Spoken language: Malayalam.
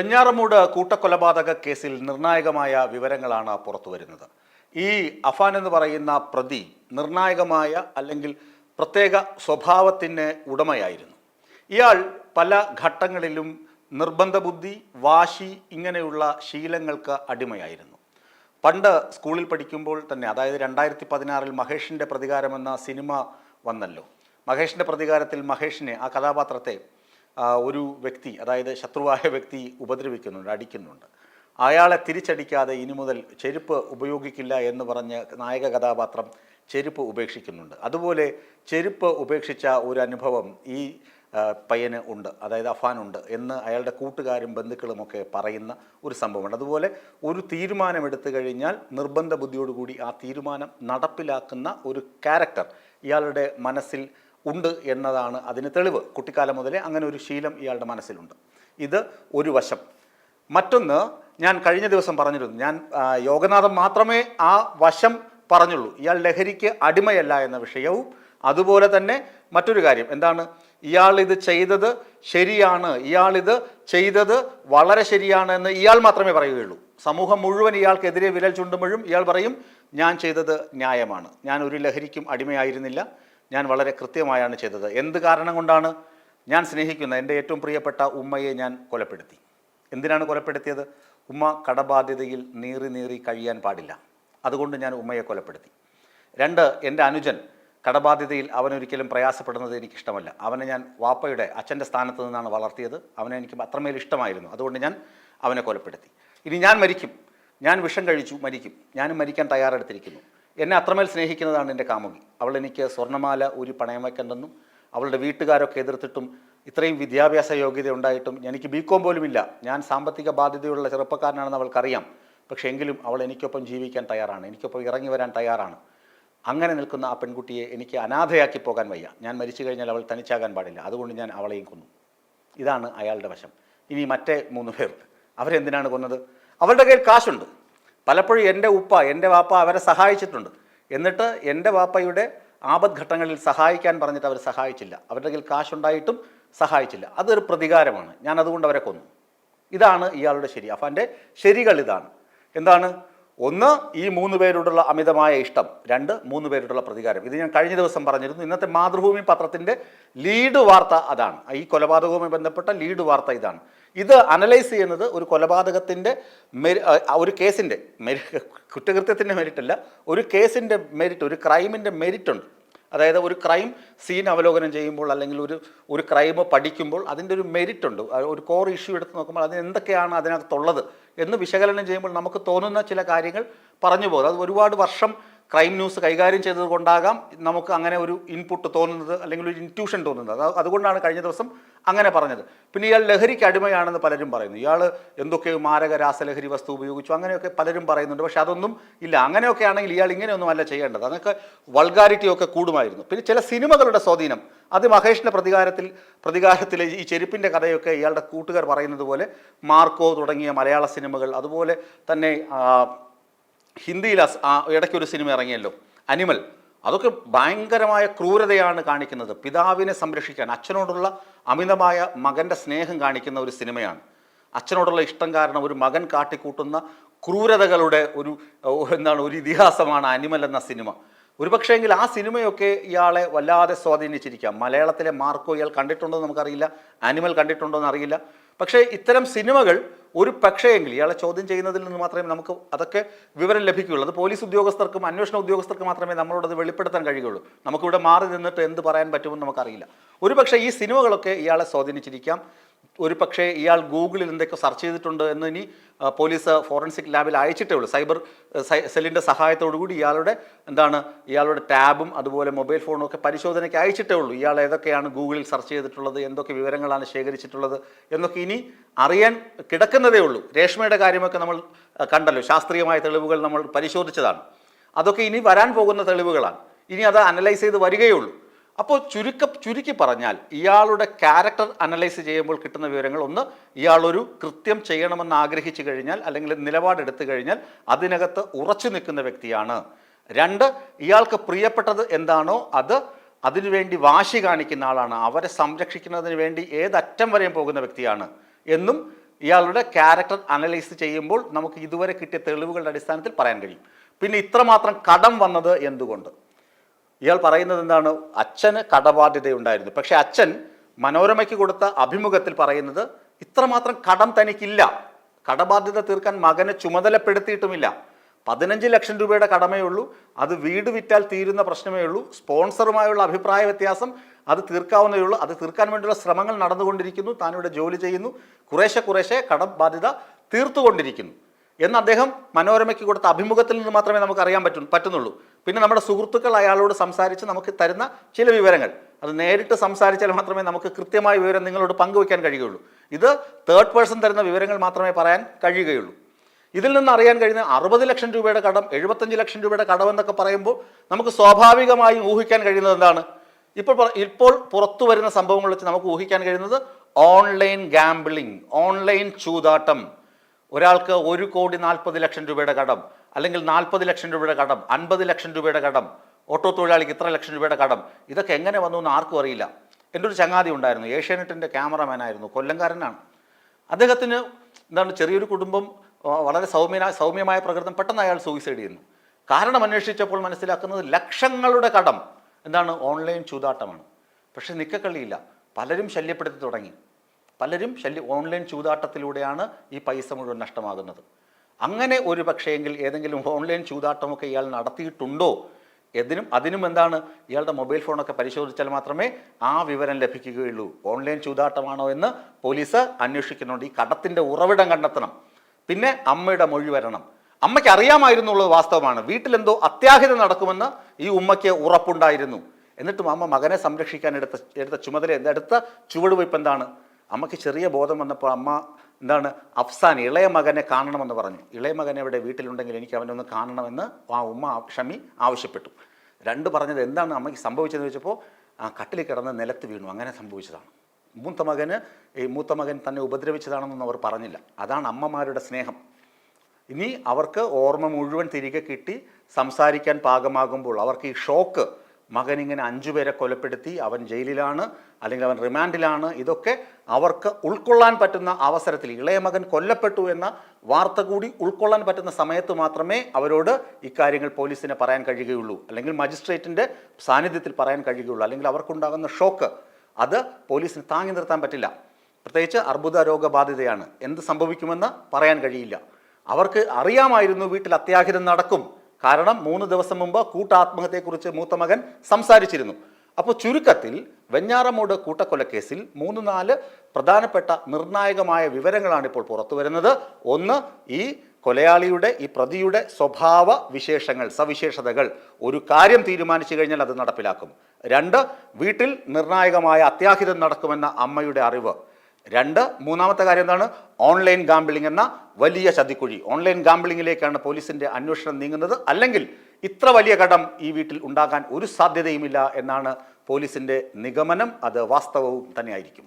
വെഞ്ഞാറമൂട് കൂട്ടക്കൊലപാതക കേസിൽ നിർണായകമായ വിവരങ്ങളാണ് പുറത്തുവരുന്നത്. ഈ അഫാൻ എന്ന് പറയുന്ന പ്രതി നിർണായകമായ അല്ലെങ്കിൽ പ്രത്യേക സ്വഭാവത്തിന് ഉടമയായിരുന്നു. ഇയാൾ പല ഘട്ടങ്ങളിലും നിർബന്ധ ബുദ്ധി വാശി ഇങ്ങനെയുള്ള ശീലങ്ങൾക്ക് അടിമയായിരുന്നു. പണ്ട് സ്കൂളിൽ പഠിക്കുമ്പോൾ തന്നെ അതായത് രണ്ടായിരത്തി പതിനാറിൽ മഹേഷിന്റെ പ്രതികാരം എന്ന സിനിമ വന്നല്ലോ. മഹേഷിന്റെ പ്രതികാരത്തിൽ മഹേഷിനെ ആ കഥാപാത്രത്തെ ഒരു വ്യക്തി അതായത് ശത്രുവായ വ്യക്തി ഉപദ്രവിക്കുന്നുണ്ട് അടിക്കുന്നുണ്ട്. അയാളെ തിരിച്ചടിക്കാതെ ഇനി മുതൽ ചെരുപ്പ് ഉപയോഗിക്കില്ല എന്ന് പറഞ്ഞ് നായക കഥാപാത്രം ചെരുപ്പ് ഉപേക്ഷിക്കുന്നുണ്ട്. അതുപോലെ ചെരുപ്പ് ഉപേക്ഷിച്ച ഒരു അനുഭവം ഈ പയ്യന് ഉണ്ട് അതായത് അഫാനുണ്ട് എന്ന് അയാളുടെ കൂട്ടുകാരും ബന്ധുക്കളുമൊക്കെ പറയുന്ന ഒരു സംഭവമുണ്ട്. അതുപോലെ ഒരു തീരുമാനമെടുത്തു കഴിഞ്ഞാൽ നിർബന്ധ ബുദ്ധിയോടുകൂടി ആ തീരുമാനം നടപ്പിലാക്കുന്ന ഒരു ക്യാരക്ടർ ഇയാളുടെ മനസ്സിൽ ഉണ്ട് എന്നതാണ് അതിന് തെളിവ്. കുട്ടിക്കാലം മുതലേ അങ്ങനെ ഒരു ശീലം ഇയാളുടെ മനസ്സിലുണ്ട്. ഇത് ഒരു വശം. മറ്റൊന്ന് ഞാൻ കഴിഞ്ഞ ദിവസം പറഞ്ഞിരുന്നു ഞാൻ യോഗനാഥം മാത്രമേ ആ വശം പറഞ്ഞുള്ളൂ. ഇയാൾ ലഹരിക്ക് അടിമയല്ല എന്ന വിഷയവും അതുപോലെ തന്നെ മറ്റൊരു കാര്യം എന്താണ്? ഇയാൾ ഇത് ചെയ്തത് ശരിയാണ്. ഇയാൾ ഇത് ചെയ്തത് വളരെ ശരിയാണ് എന്ന് ഇയാൾ മാത്രമേ പറയുകയുള്ളൂ. സമൂഹം മുഴുവൻ ഇയാൾക്കെതിരെ വിരൽ ചൂണ്ടുമ്പോഴും ഇയാൾ പറയും ഞാൻ ചെയ്തത് ന്യായമാണ്. ഞാൻ ഒരു ലഹരിക്കും അടിമയായിരുന്നില്ല. ഞാൻ വളരെ കൃത്യമായാണ് ചെയ്തത്. എന്ത് കാരണം കൊണ്ടാണ് ഞാൻ സ്നേഹിക്കുന്ന എന്റെ ഏറ്റവും പ്രിയപ്പെട്ട ഉമ്മയെ ഞാൻ കൊലപ്പെടുത്തി? എന്തിനാണ് കൊലപ്പെടുത്തിയത്? ഉമ്മ കടബാധ്യതയിൽ നീറി നീറി കഴിയാൻ പാടില്ല. അതുകൊണ്ട് ഞാൻ ഉമ്മയെ കൊലപ്പെടുത്തി. രണ്ട് എന്റെ അനുജൻ കടബാധ്യതയിൽ അവനൊരിക്കലും പ്രയാസപ്പെടുന്നത് എനിക്കിഷ്ടമല്ല. അവനെ ഞാൻ വാപ്പയുടെ അച്ഛന്റെ സ്ഥാനത്ത് നിന്നാണ് വളർത്തിയത്. അവനെ എനിക്ക് അത്രമേൽ ഇഷ്ടമായിരുന്നു. അതുകൊണ്ട് ഞാൻ അവനെ കൊലപ്പെടുത്തി. ഇനി ഞാൻ മരിക്കും. ഞാൻ വിഷം കഴിച്ചു മരിക്കും. ഞാനും മരിക്കാൻ തയ്യാറെടുത്തിരിക്കുന്നു. എന്നെ അത്രമേൽ സ്നേഹിക്കുന്നതാണ് എന്റെ കാമുകി. അവൾ എനിക്ക് സ്വർണമാല ഒരു പണയം വയ്ക്കണ്ടെന്നും അവളുടെ വീട്ടുകാരൊക്കെ എതിർത്തിട്ടും ഇത്രയും വിദ്യാഭ്യാസ യോഗ്യത ഉണ്ടായിട്ടും എനിക്ക് ബികോം പോലും ഇല്ല. ഞാൻ സാമ്പത്തിക ബാധ്യതയുള്ള ചെറുപ്പക്കാരനാണെന്ന് അവൾക്കറിയാം. പക്ഷേ എങ്കിലും അവൾ എനിക്കൊപ്പം ജീവിക്കാൻ തയ്യാറാണ്. എനിക്കൊപ്പം ഇറങ്ങി വരാൻ തയ്യാറാണ്. അങ്ങനെ നിൽക്കുന്ന ആ പെൺകുട്ടിയെ എനിക്ക് അനാഥയാക്കി പോകാൻ വയ്യ. ഞാൻ മരിച്ചു കഴിഞ്ഞാൽ അവൾ തനിച്ചാകാൻ പാടില്ല. അതുകൊണ്ട് ഞാൻ അവളെയും കൊന്നു. ഇതാണ് അയാളുടെ വശം. ഇനി മറ്റേ മൂന്ന് പേർ. അവരെന്തിനാണ് കൊന്നത്? അവളുടെ കയ്യിൽ കാശുണ്ട്. പലപ്പോഴും എന്റെ ഉപ്പ എന്റെ വാപ്പ അവരെ സഹായിച്ചിട്ടുണ്ട്. എന്നിട്ട് എന്റെ വാപ്പയുടെ ആപദ്ഘട്ടങ്ങളിൽ സഹായിക്കാൻ പറഞ്ഞിട്ട് അവർ സഹായിച്ചില്ല. അവരുടെ കയ്യിൽ കാശുണ്ടായിട്ടും സഹായിച്ചില്ല. അതൊരു പ്രതികാരമാണ്. ഞാൻ അതുകൊണ്ട് അവരെ കൊന്നു. ഇതാണ് ഇയാളുടെ ശരി. അഫാന്റെ ശരികൾ ഇതാണ്. എന്താണ്? ഒന്ന് ഈ മൂന്ന് പേരോടുള്ള അമിതമായ ഇഷ്ടം. രണ്ട് മൂന്ന് പേരോടുള്ള പ്രതികാരം. ഇത് ഞാൻ കഴിഞ്ഞ ദിവസം പറഞ്ഞിരുന്നു. ഇന്നത്തെ മാതൃഭൂമി പത്രത്തിന്റെ ലീഡ് വാർത്ത അതാണ്. ഈ കൊലപാതകവുമായി ബന്ധപ്പെട്ട ലീഡ് വാർത്ത ഇതാണ്. ഇത് അനലൈസ് ചെയ്യുന്നത് ഒരു കൊലപാതകത്തിന്റെ മെരി ഒരു കേസിന്റെ മെരി കുറ്റകൃത്യത്തിന്റെ മെരിറ്റ് അല്ല ഒരു കേസിന്റെ മെരിറ്റ് ഒരു ക്രൈമിന്റെ മെരിറ്റ് ഉണ്ട് അതായത് ഒരു ക്രൈം സീൻ അവലോകനം ചെയ്യുമ്പോൾ അല്ലെങ്കിൽ ഒരു ഒരു ക്രൈം പഠിക്കുമ്പോൾ അതിന്റെ ഒരു മെരിറ്റ് ഉണ്ട് ഒരു കോർ ഇഷ്യൂ എടുത്ത് നോക്കുമ്പോൾ അതിന് എന്തൊക്കെയാണ് അതിനകത്തുള്ളത് എന്ന് വിശകലനം ചെയ്യുമ്പോൾ നമുക്ക് തോന്നുന്ന ചില കാര്യങ്ങൾ പറഞ്ഞു പോകും. അത് ഒരുപാട് വർഷം ക്രൈം ന്യൂസ് കൈകാര്യം ചെയ്തത് കൊണ്ടാകാം നമുക്ക് അങ്ങനെ ഒരു ഇൻപുട്ട് തോന്നുന്നത് അല്ലെങ്കിൽ ഒരു ഇന്റ്യൂഷൻ തോന്നുന്നത്. അത് അതുകൊണ്ടാണ് കഴിഞ്ഞ ദിവസം അങ്ങനെ പറഞ്ഞത്. പിന്നെ ഇയാൾ ലഹരിക്ക് അടിമയാണെന്ന് പലരും പറയുന്നു. ഇയാൾ എന്തൊക്കെയോ മാരക രാസലഹരി വസ്തു ഉപയോഗിച്ചു. അങ്ങനെയൊക്കെ പലരും പറയുന്നുണ്ട്. പക്ഷെ അതൊന്നും ഇല്ല. അങ്ങനെയൊക്കെ ആണെങ്കിൽ ഇയാൾ ഇങ്ങനെയൊന്നും അല്ല ചെയ്യേണ്ടത്. അതൊക്കെ വൾഗാരിറ്റിയൊക്കെ കൂടുമായിരുന്നു. പിന്നെ ചില സിനിമകളുടെ സ്വാധീനം. അത് മഹേഷിന്റെ പ്രതികാരത്തിൽ പ്രതികാരത്തിലെ ഈ ചെരുപ്പിന്റെ കഥയൊക്കെ ഇയാളുടെ കൂട്ടുകാർ പറയുന്നത് പോലെ മാർക്കോ തുടങ്ങിയ മലയാള സിനിമകൾ അതുപോലെ തന്നെ ഹിന്ദിയിൽ ഇടയ്ക്ക് ഒരു സിനിമ ഇറങ്ങിയല്ലോ. അനിമൽ. അതൊക്കെ ഭയങ്കരമായ ക്രൂരതയാണ് കാണിക്കുന്നത്. പിതാവിനെ സംരക്ഷിക്കാൻ അച്ഛനോടുള്ള അമിതമായ മകന്റെ സ്നേഹം കാണിക്കുന്ന ഒരു സിനിമയാണ്. അച്ഛനോടുള്ള ഇഷ്ടം കാരണം ഒരു മകൻ കാട്ടിക്കൂട്ടുന്ന ക്രൂരതകളുടെ ഒരു എന്താണ് ഒരു ഇതിഹാസമാണ് അനിമൽ എന്ന സിനിമ. ഒരുപക്ഷെങ്കിൽ ആ സിനിമയൊക്കെ ഇയാളെ വല്ലാതെ സ്വാധീനിച്ചിരിക്കാം. മലയാളത്തിലെ മാർക്കോ ഇയാൾ കണ്ടിട്ടുണ്ടോ നമുക്കറിയില്ല. ആനിമൽ കണ്ടിട്ടുണ്ടോ എന്നറിയില്ല പക്ഷേ ഇത്തരം സിനിമകൾ ഒരു പക്ഷേയെങ്കിൽ ഇയാളെ ചോദ്യം ചെയ്യുന്നതിൽ നിന്ന് മാത്രമേ നമുക്ക് അതൊക്കെ വിവരം ലഭിക്കുകയുള്ളൂ. അത് പോലീസ് ഉദ്യോഗസ്ഥർക്കും അന്വേഷണ ഉദ്യോഗസ്ഥർക്കും മാത്രമേ നമ്മളോടത് വെളിപ്പെടുത്താൻ കഴിയുകയുള്ളൂ. നമുക്കിവിടെ മാറി നിന്നിട്ട് എന്ത് പറയാൻ പറ്റുമെന്ന് നമുക്കറിയില്ല. ഒരു പക്ഷേ ഈ സിനിമകളൊക്കെ ഇയാളെ സ്വാധീനിച്ചിരിക്കാം. ഒരു പക്ഷേ ഇയാൾ ഗൂഗിളിൽ എന്തൊക്കെ സെർച്ച് ചെയ്തിട്ടുണ്ട് എന്ന് ഇനി പോലീസ് ഫോറൻസിക് ലാബിൽ അയച്ചിട്ടേ ഉള്ളൂ. സൈബർ സെല്ലിന്റെ കൂടി ഇയാളുടെ എന്താണ് ഇയാളുടെ ടാബും അതുപോലെ മൊബൈൽ ഫോണും ഒക്കെ പരിശോധനയ്ക്ക് അയച്ചിട്ടേ ഉള്ളൂ. ഇയാൾ ഏതൊക്കെയാണ് ഗൂഗിളിൽ സെർച്ച് ചെയ്തിട്ടുള്ളത് എന്തൊക്കെ വിവരങ്ങളാണ് ശേഖരിച്ചിട്ടുള്ളത് എന്നൊക്കെ ഇനി അറിയാൻ കിടക്കുന്നതേ ഉള്ളൂ. രേഷ്മയുടെ കാര്യമൊക്കെ നമ്മൾ കണ്ടല്ലോ. ശാസ്ത്രീയമായ തെളിവുകൾ നമ്മൾ പരിശോധിച്ചതാണ്. അതൊക്കെ ഇനി വരാൻ പോകുന്ന തെളിവുകളാണ്. ഇനി അത് അനലൈസ് ചെയ്ത് വരികയുള്ളൂ അപ്പോൾ ചുരുക്ക ചുരുക്കി പറഞ്ഞാൽ ഇയാളുടെ ക്യാരക്ടർ അനലൈസ് ചെയ്യുമ്പോൾ കിട്ടുന്ന വിവരങ്ങൾ ഒന്ന് ഇയാളൊരു കൃത്യം ചെയ്യണമെന്ന് ആഗ്രഹിച്ചു കഴിഞ്ഞാൽ അല്ലെങ്കിൽ നിലപാടെടുത്തു കഴിഞ്ഞാൽ അതിനകത്ത് ഉറച്ചു നിൽക്കുന്ന വ്യക്തിയാണ്. രണ്ട് ഇയാൾക്ക് പ്രിയപ്പെട്ടത് എന്താണോ അത് അതിനുവേണ്ടി വാശി കാണിക്കുന്ന ആളാണ്. അവരെ സംരക്ഷിക്കുന്നതിന് വേണ്ടി ഏതറ്റം വരെയും പോകുന്ന വ്യക്തിയാണ്. എന്നും ഇയാളുടെ ക്യാരക്ടർ അനലൈസ് ചെയ്യുമ്പോൾ നമുക്ക് ഇതുവരെ കിട്ടിയ തെളിവുകളുടെ അടിസ്ഥാനത്തിൽ പറയാൻ കഴിയും. പിന്നെ ഇത്രമാത്രം കടം വന്നത് എന്തുകൊണ്ട്? ഇയാൾ പറയുന്നത് എന്താണ്? അച്ഛന് കടബാധ്യതയുണ്ടായിരുന്നു. പക്ഷെ അച്ഛൻ മനോരമയ്ക്ക് കൊടുത്ത അഭിമുഖത്തിൽ പറയുന്നത് ഇത്രമാത്രം കടം തനിക്കില്ല. കടബാധ്യത തീർക്കാൻ മകനെ ചുമതലപ്പെടുത്തിയിട്ടുമില്ല. പതിനഞ്ച് ലക്ഷം രൂപയുടെ കടമേ ഉള്ളൂ. അത് വീട് വിറ്റാൽ തീരുന്ന പ്രശ്നമേ ഉള്ളൂ. സ്പോൺസറുമായുള്ള അഭിപ്രായ വ്യത്യാസം അത് തീർക്കാവുന്നേ ഉള്ളൂ. അത് തീർക്കാൻ വേണ്ടിയുള്ള ശ്രമങ്ങൾ നടന്നുകൊണ്ടിരിക്കുന്നു. താനിവിടെ ജോലി ചെയ്യുന്നു. കുറേശ്ശെ കുറേശ്ശെ കടബാധ്യത തീർത്തുകൊണ്ടിരിക്കുന്നു. എന്ന് അദ്ദേഹം മനോരമയ്ക്ക് കൊടുത്ത അഭിമുഖത്തിൽ നിന്ന് മാത്രമേ നമുക്ക് അറിയാൻ പറ്റൂ പറ്റുന്നുള്ളൂ. പിന്നെ നമ്മുടെ സുഹൃത്തുക്കൾ അയാളോട് സംസാരിച്ച് നമുക്ക് തരുന്ന ചില വിവരങ്ങൾ. അത് നേരിട്ട് സംസാരിച്ചാൽ മാത്രമേ നമുക്ക് കൃത്യമായ വിവരം നിങ്ങളോട് പങ്കുവയ്ക്കാൻ കഴിയുകയുള്ളൂ. ഇത് തേർഡ് പേഴ്സൺ തരുന്ന വിവരങ്ങൾ മാത്രമേ പറയാൻ കഴിയുകയുള്ളൂ. ഇതിൽ നിന്ന് അറിയാൻ കഴിയുന്ന അറുപത് ലക്ഷം രൂപയുടെ കടം എഴുപത്തഞ്ച് ലക്ഷം രൂപയുടെ കടമെന്നൊക്കെ പറയുമ്പോൾ നമുക്ക് സ്വാഭാവികമായും ഊഹിക്കാൻ കഴിയുന്നത് എന്താണ്? ഇപ്പോൾ ഇപ്പോൾ പുറത്തു വരുന്ന സംഭവങ്ങൾ വെച്ച് നമുക്ക് ഊഹിക്കാൻ കഴിയുന്നത് ഓൺലൈൻ ഗാംബിളിംഗ് ഓൺലൈൻ ചൂതാട്ടം. ഒരാൾക്ക് ഒരു കോടി നാൽപ്പത് ലക്ഷം രൂപയുടെ കടം അല്ലെങ്കിൽ നാൽപ്പത് ലക്ഷം രൂപയുടെ കടം അൻപത് ലക്ഷം രൂപയുടെ കടം ഓട്ടോ തൊഴിലാളിക്ക് ഇത്ര ലക്ഷം രൂപയുടെ കടം ഇതൊക്കെ എങ്ങനെ വന്നു എന്ന് ആർക്കും അറിയില്ല. എന്റെ ഒരു ചങ്ങാതി ഉണ്ടായിരുന്നു ഏഷ്യാനെറ്റിന്റെ ക്യാമറമാനായിരുന്നു കൊല്ലംകാരനാണ്. അദ്ദേഹത്തിന് എന്താണ് ചെറിയൊരു കുടുംബം വളരെ സൗമ്യന സൗമ്യമായ പ്രകൃതം പെട്ടെന്ന് അയാൾ സൂയിസൈഡ് ചെയ്യുന്നു. കാരണം അന്വേഷിച്ചപ്പോൾ മനസ്സിലാക്കുന്നത് ലക്ഷങ്ങളുടെ കടം. എന്താണ്? ഓൺലൈൻ ചൂതാട്ടമാണ്. പക്ഷേ നിക്കക്കള്ളിയില്ല. പലരും ശല്യപ്പെടുത്തി തുടങ്ങി. പലരും ശല്യ ഓൺലൈൻ ചൂതാട്ടത്തിലൂടെയാണ് ഈ പൈസ മുഴുവൻ നഷ്ടമാകുന്നത്. അങ്ങനെ ഒരു പക്ഷേയെങ്കിൽ ഏതെങ്കിലും ഓൺലൈൻ ചൂതാട്ടമൊക്കെ ഇയാൾ നടത്തിയിട്ടുണ്ടോ? എതിനും അതിനും എന്താണ്? ഇയാളുടെ മൊബൈൽ ഫോണൊക്കെ പരിശോധിച്ചാൽ മാത്രമേ ആ വിവരം ലഭിക്കുകയുള്ളൂ. ഓൺലൈൻ ചൂതാട്ടമാണോ എന്ന് പോലീസ് അന്വേഷിക്കുന്നുണ്ട്. ഈ കടത്തിന്റെ ഉറവിടം കണ്ടെത്തണം. പിന്നെ അമ്മയുടെ മൊഴി വരണം. അമ്മയ്ക്ക് അറിയാമായിരുന്നുള്ളത് വാസ്തവമാണ്. വീട്ടിലെന്തോ അത്യാഹിതം നടക്കുമെന്ന് ഈ ഉമ്മയ്ക്ക് ഉറപ്പുണ്ടായിരുന്നു. എന്നിട്ടും അമ്മ മകനെ സംരക്ഷിക്കാൻ എടുത്ത എടുത്ത ചുമതല എടുത്ത ചുവടുവയ്പ് എന്താണ്? അമ്മയ്ക്ക് ചെറിയ ബോധം വന്നപ്പോൾ അമ്മ എന്താണ് അഫ്സാൻ ഇളയ മകനെ കാണണമെന്ന് പറഞ്ഞു. ഇളയ മകൻ എവിടെ? വീട്ടിലുണ്ടെങ്കിൽ എനിക്ക് അവനെ ഒന്ന് കാണണമെന്ന് ആ ഉമ്മ ക്ഷമി ഷമി ആവശ്യപ്പെട്ടു. രണ്ട് പറഞ്ഞത് എന്താണ് അമ്മയ്ക്ക് സംഭവിച്ചതെന്ന് വെച്ചപ്പോൾ ആ കട്ടിൽ കിടന്ന് നിലത്ത് വീണു. അങ്ങനെ സംഭവിച്ചതാണ്. മൂത്ത മകന് ഈ മൂത്ത മകൻ തന്നെ ഉപദ്രവിച്ചതാണെന്നൊന്നും അവർ പറഞ്ഞില്ല. അതാണ് അമ്മമാരുടെ സ്നേഹം. ഇനി അവർക്ക് ഓർമ്മ മുഴുവൻ തിരികെ കിട്ടി സംസാരിക്കാൻ പാകമാകുമ്പോൾ അവർക്ക് ഈ ഷോക്ക് മകൻ ഇങ്ങനെ അഞ്ചു അഞ്ചുപേരെ കൊലപ്പെടുത്തി അവൻ ജയിലിലാണ് അല്ലെങ്കിൽ അവൻ റിമാൻഡിലാണ്. ഇതൊക്കെ അവർക്ക് ഉൾക്കൊള്ളാൻ പറ്റുന്ന അവസരത്തിൽ ഇളയ മകൻ കൊല്ലപ്പെട്ടു എന്ന വാർത്ത കൂടി ഉൾക്കൊള്ളാൻ പറ്റുന്ന സമയത്ത് മാത്രമേ അവരോട് ഇക്കാര്യങ്ങൾ പോലീസിനെ പറയാൻ കഴിയുകയുള്ളൂ. അല്ലെങ്കിൽ മജിസ്ട്രേറ്റിന്റെ സാന്നിധ്യത്തിൽ പറയാൻ കഴിയുകയുള്ളൂ. അല്ലെങ്കിൽ അവർക്കുണ്ടാകുന്ന ഷോക്ക് അത് പോലീസിന് താങ്ങി നിർത്താൻ പറ്റില്ല. പ്രത്യേകിച്ച് അർബുദ രോഗബാധിതയാണ്. എന്ത് സംഭവിക്കുമെന്ന് പറയാൻ കഴിയില്ല. അവർക്ക് അറിയാമായിരുന്നു വീട്ടിൽ അത്യാഹിതം നടക്കും. കാരണം മൂന്ന് ദിവസം മുമ്പ് കൂട്ടാത്മഹത്യയെക്കുറിച്ച് മൂത്ത മകൻ സംസാരിച്ചിരുന്നു. അപ്പോൾ ചുരുക്കത്തിൽ വെഞ്ഞാറമൂട് കൂട്ടക്കൊലക്കേസിൽ മൂന്ന് നാല് പ്രധാനപ്പെട്ട നിർണായകമായ വിവരങ്ങളാണ് ഇപ്പോൾ പുറത്തു വരുന്നത്. ഒന്ന് ഈ കൊലയാളിയുടെ ഈ പ്രതിയുടെ സ്വഭാവ വിശേഷങ്ങൾ സവിശേഷതകൾ ഒരു കാര്യം തീരുമാനിച്ചു കഴിഞ്ഞാൽ അത് നടപ്പിലാക്കും. രണ്ട് വീട്ടിൽ നിർണായകമായ അത്യാഹിതം നടക്കുമെന്ന അമ്മയുടെ അറിവ് രണ്ട് മൂന്നാമത്തെ കാര്യം എന്താണ്? ഓൺലൈൻ ഗാംബ്ലിംഗ് എന്ന വലിയ ചതിക്കുഴി. ഓൺലൈൻ ഗാംബിളിങ്ങിലേക്കാണ് പോലീസിന്റെ അന്വേഷണം നീങ്ങുന്നത്. അല്ലെങ്കിൽ ഇത്ര വലിയ കടം ഈ വീട്ടിൽ ഉണ്ടാകാൻ ഒരു സാധ്യതയുമില്ല എന്നാണ് പോലീസിന്റെ നിഗമനം. അത് വാസ്തവവും തന്നെയായിരിക്കും.